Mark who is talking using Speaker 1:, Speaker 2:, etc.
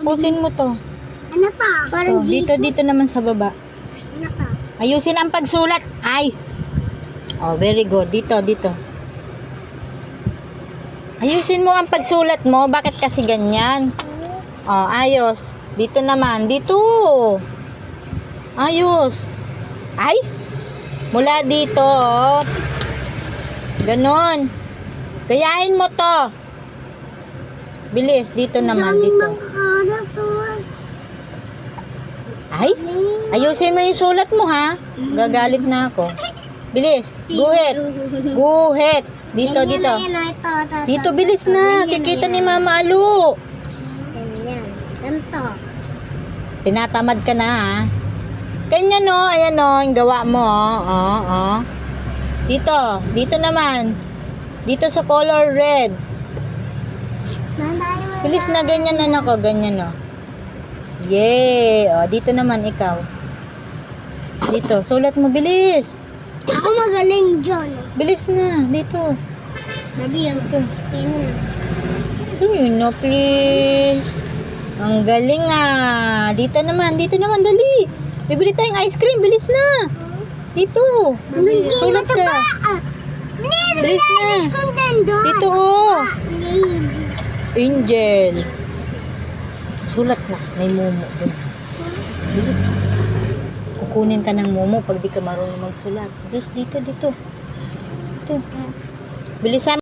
Speaker 1: Tapusin mo to.
Speaker 2: Ano pa? Parang
Speaker 1: Oh, dito, dito naman sa baba.
Speaker 2: Ano pa?
Speaker 1: Ayusin ang pagsulat. Ay! Oh, very good. Dito, dito. Ayusin mo ang pagsulat mo. Bakit kasi ganyan? Oh, ayos. Dito naman. Dito. Ayos. Ay! Mula dito, oh. Ganon. Gayahin mo to. Bilis. Dito naman. Dito.
Speaker 2: Hanap to.
Speaker 1: Ay! Ayusin mo yung sulat mo, ha? Gagalit na ako. Bilis. Guhit. Guhit. Dito,
Speaker 2: Ganyan
Speaker 1: dito.
Speaker 2: na yan, ito, ito, ito,
Speaker 1: Dito,
Speaker 2: ito,
Speaker 1: bilis
Speaker 2: ito.
Speaker 1: na.
Speaker 2: Ganyan
Speaker 1: Kikita
Speaker 2: na
Speaker 1: ni. Mama Alu.
Speaker 2: Ganyan. Ganito.
Speaker 1: Tinatamad ka na, ha? Ganyan, no? Ayan, no? Yung gawa mo, oh. Oh, oh. Dito. Dito naman. Dito sa color red. Bilis na ganyan, anak ko. Ganyan, no? Yay! Oh, dito naman, ikaw. Dito. Sulat mo, bilis.
Speaker 2: Ako magaling dyan.
Speaker 1: Bilis na. Dito.
Speaker 2: Dabi yan.
Speaker 1: Dito.
Speaker 2: Kaya na.
Speaker 1: Ayun na, please. Ang galing ah. Dito naman, dito naman, dali. Bibili tayong ice cream, bilis na. Dito.
Speaker 2: Hindi
Speaker 1: Sulat ka.
Speaker 2: Ah,
Speaker 1: Bilis na. Dito oh.
Speaker 2: Need.
Speaker 1: Angel. Sulat na, may mumu dun. Kukunin ka ng mumu pag di ka marunong magsulat. Bilis dito, dito. Dito. Bilisan